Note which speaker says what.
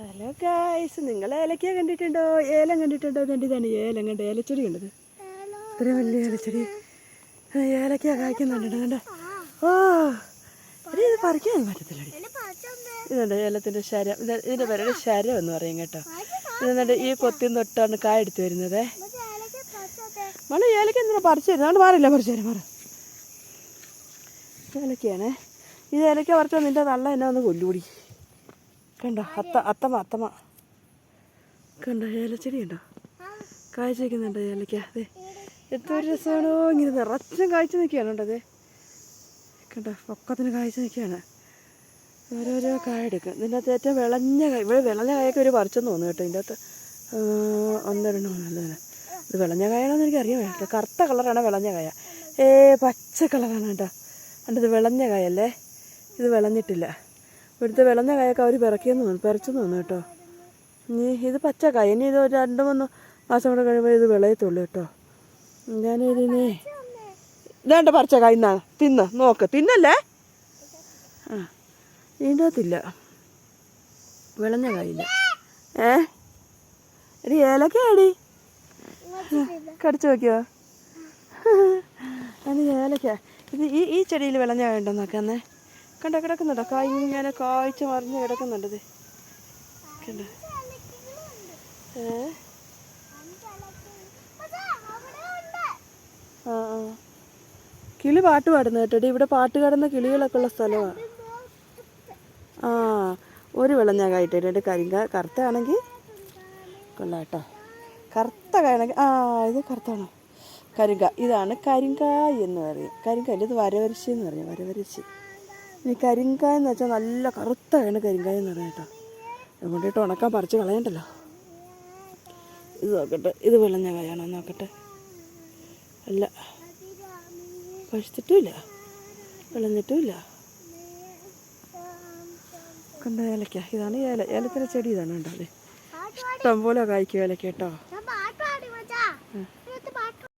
Speaker 1: Hello guys നിങ്ങൾ ഏലക്ക കണ്ടിട്ടുണ്ടോ? ഏലം കണ്ടിട്ടുണ്ടോ? ഇതുണ്ട് ഇതാണ് ഏലം കണ്ട്? ഏലച്ചെടി കണ്ടത്? ഇത്ര വലിയ ഏലച്ചെടി. ഏലക്ക കായ്ക്കുന്നുണ്ട് കണ്ടോ? ഓ ഇത് പറിക്കാൻ പറ്റത്തില്ല ഇതുണ്ട് ഏലത്തിന്റെ ശരം. ഇത് ഇതിന്റെ പേരുടെ ശരം എന്ന് പറയും കേട്ടോ. ഇതെന്നിട്ട് ഈ കൊത്തിന്ന് തൊട്ടാണ് കായ എടുത്തു വരുന്നത്. മണ ഏലക്ക എന്തിനാ പറിച്ചു തരുന്നത് അതുകൊണ്ട് മാറില്ല പറിച്ചു തരാം മാറും. ഏലക്കയാണേ. ഇത് ഏലക്ക പറിച്ചു നിന്റെ നല്ല എന്നെ ഒന്ന് കൊല്ലുകൂടി കണ്ടോ? അത്ത അത്തമ്മ അത്തമ്മ. കണ്ടോ ഏലച്ചെടി ഉണ്ടോ കാഴ്ച വയ്ക്കുന്നുണ്ടോ ഏലയ്ക്ക അതെ എത്ര രസമാണോ ഇങ്ങനെ നിറച്ചും കാഴ്ച നിൽക്കുകയാണ് കേട്ടോ അതെ കണ്ടോ പൊക്കത്തിന് കാഴ്ച നിൽക്കുകയാണ്. ഓരോരോ കായ എടുക്കും. ഇതിന്റെ ഏറ്റവും വിളഞ്ഞ കായ ഇവിടെ വിളഞ്ഞ കായൊക്കെ ഒരു പറിച്ചെന്ന് തോന്നുന്നു കേട്ടോ ഇതിന്റെ അകത്ത് ഒന്ന് രണ്ട് മൂന്ന് നല്ലതാണ് ഇത് വിളഞ്ഞ കായാണെന്ന് എനിക്ക് അറിയാൻ കേട്ടോ കറുത്ത കളറാണ് വിളഞ്ഞ കായ. ഏ പച്ച കളറാണ് കേട്ടോ. ഇത് വിളഞ്ഞ കായല്ലേ? ഇത് വിളഞ്ഞിട്ടില്ല. ഇവിടുത്തെ വിളഞ്ഞ കായൊക്കെ അവർ പിറക്കിയെന്ന് തോന്നുന്നു പിറച്ചെന്ന് തോന്നുന്നു കേട്ടോ. ഇനി ഇത് പച്ച കായ. ഇനി ഇത് ഒരു രണ്ട് മൂന്ന് മാസം കൂടെ കഴിയുമ്പോൾ ഇത് വിളയത്തുള്ളൂ കേട്ടോ. ഞാനിതിനെ ഇതാണ്ട് പറിച്ച കായ ഇന്നാ തിന്ന് നോക്ക്. തിന്നല്ലേ? ആ ഇതിന്റെ അകത്തില്ല വിളഞ്ഞ കായില്ല. ഏ? എടി ഏലക്കടി കടിച്ചു നോക്കിയോ? അതിന് ഏലക്ക ഇത് ഈ ഈ ചെടിയിൽ വിളഞ്ഞ കായ ഉണ്ടോ നോക്കാന്നേ കണ്ടോ കിടക്കുന്നുണ്ടോ? കായ് ഇങ്ങനെ കായ്ച്ച് മറിഞ്ഞ് കിടക്കുന്നുണ്ട് കണ്ടോ? ആ ആ. കിളി പാട്ട് പാടുന്ന കേട്ടോ. ഇവിടെ പാട്ട് പാടുന്ന കിളികളൊക്കെ ഉള്ള സ്ഥലമാണ് ആ ഒരു വെള്ളം ഞാൻ കായിട്ടിട്ട് കരിങ്ക കറുത്താണെങ്കിൽ കൊള്ളാം കേട്ടോ. കറുത്ത കാണെങ്കിൽ ആ ഇത് കറുത്താണോ? കരിങ്ക. ഇതാണ് കരിങ്ക എന്ന് പറയും. കരിങ്ക ഇത് വരവരിശി എന്ന് പറയും. വരവരിശി. ഇനി കരിങ്കായ എന്ന് വെച്ചാൽ നല്ല കറുത്തയാണ് കരിങ്കായ എന്ന് പറയാം കേട്ടോ. അതുകൊണ്ടിട്ട് ഉണക്കാൻ പറിച്ച് കളയണ്ടല്ലോ. ഇത് നോക്കട്ടെ ഇത് വിളഞ്ഞ കായാണോ നോക്കട്ടെ. അല്ല പഴുത്തിട്ടുമില്ല വിളഞ്ഞിട്ടുമില്ല. കണ്ട ഏലക്ക? ഇതാണ് ഏല ഏലത്തിന്റെ ചെടി ഇതാണ് കണ്ടോ? അല്ലേ ഇഷ്ടം കായ്ക്കും ഏലക്ക കേട്ടോ.